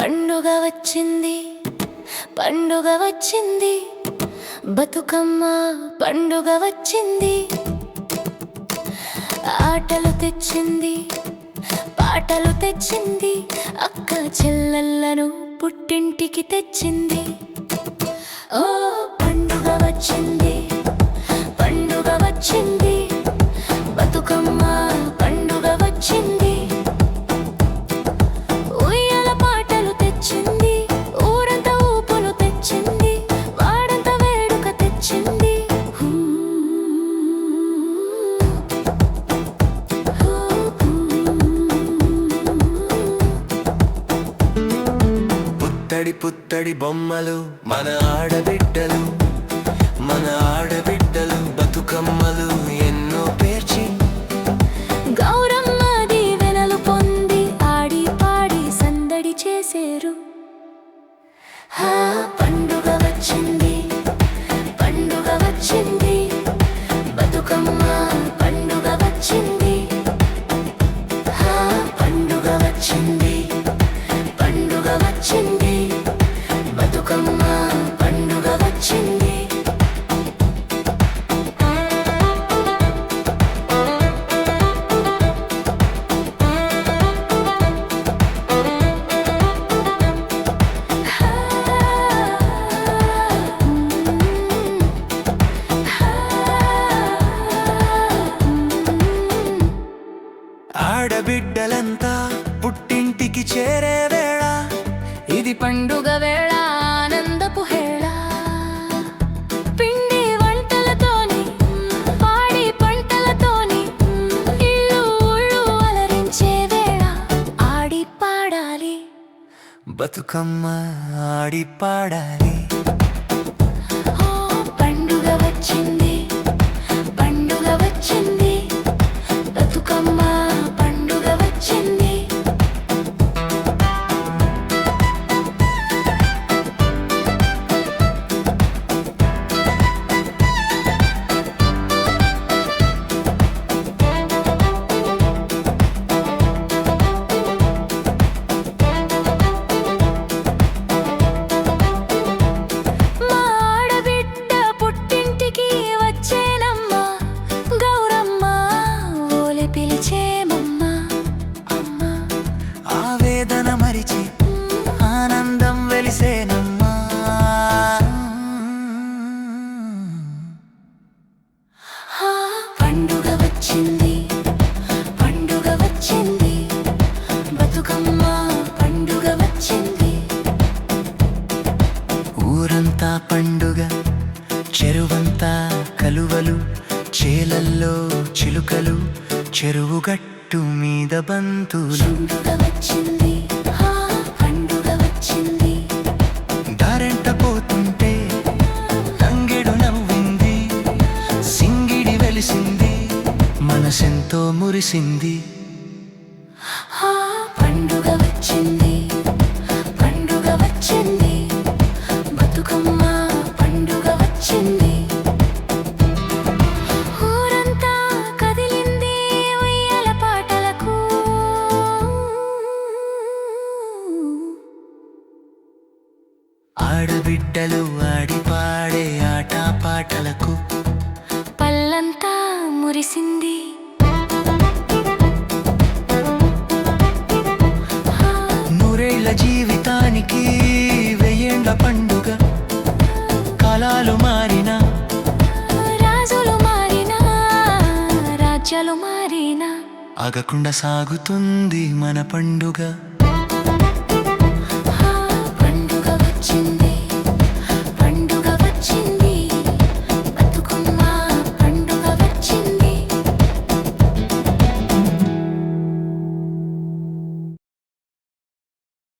పండుగ వచ్చింది పండుగ వచ్చింది. బతుకమ్మ పండుగ వచ్చింది. ఆటలు తెచ్చింది పాటలు తెచ్చింది. అక్క చెల్లెళ్ళను పుట్టింటికి తెచ్చింది. ఓ పుత్తడి పుత్తడి బొమ్మలు మన ఆడబిడ్డలు మన ఆడబిడ్డలు బతుకమ్మలు ఎన్నో పేర్చి. గౌరమ్మ దీవెనలు పొంది ఆడి పాడి సందడి చేశారు హా పండుగ వచ్చింది పండుగ వచ్చింది. పుట్టింటికి చేరే వేళ. ఇది పండుగ వేళ ఆనందపు హేళ. పిండి వంటలతోని పాడి పంటలతోని ఇల్లు ఊళ్ళు అలరించే వేళ ఆడి పాడాలి. బతుకమ్మ ఆడి పాడాలి. పండుగ వచ్చింది. ఊరంతా పండుగ చెరువంతా కలువలు చేలల్లో చిలుకలు చెరువు గట్టు మీద బంతులు. దారెంట పోతుంటే తంగెడు నవ్వింది సింగిడి వెలిసింది మనసెంతో మురిసింది. ఆడబిడ్డలు ఆడి పాడే ఆట పాటలకు పల్లంతా మురిసింది. నూరేళ్ళ జీవితానికి వెయ్యేండ్ల పండుగ. కాలాలు మారినా రాజులు మారినా రాజ్యాలు మారినా. ఆగకుండా సాగుతుంది మన పండుగ. ఆ పండుగ వచ్చింది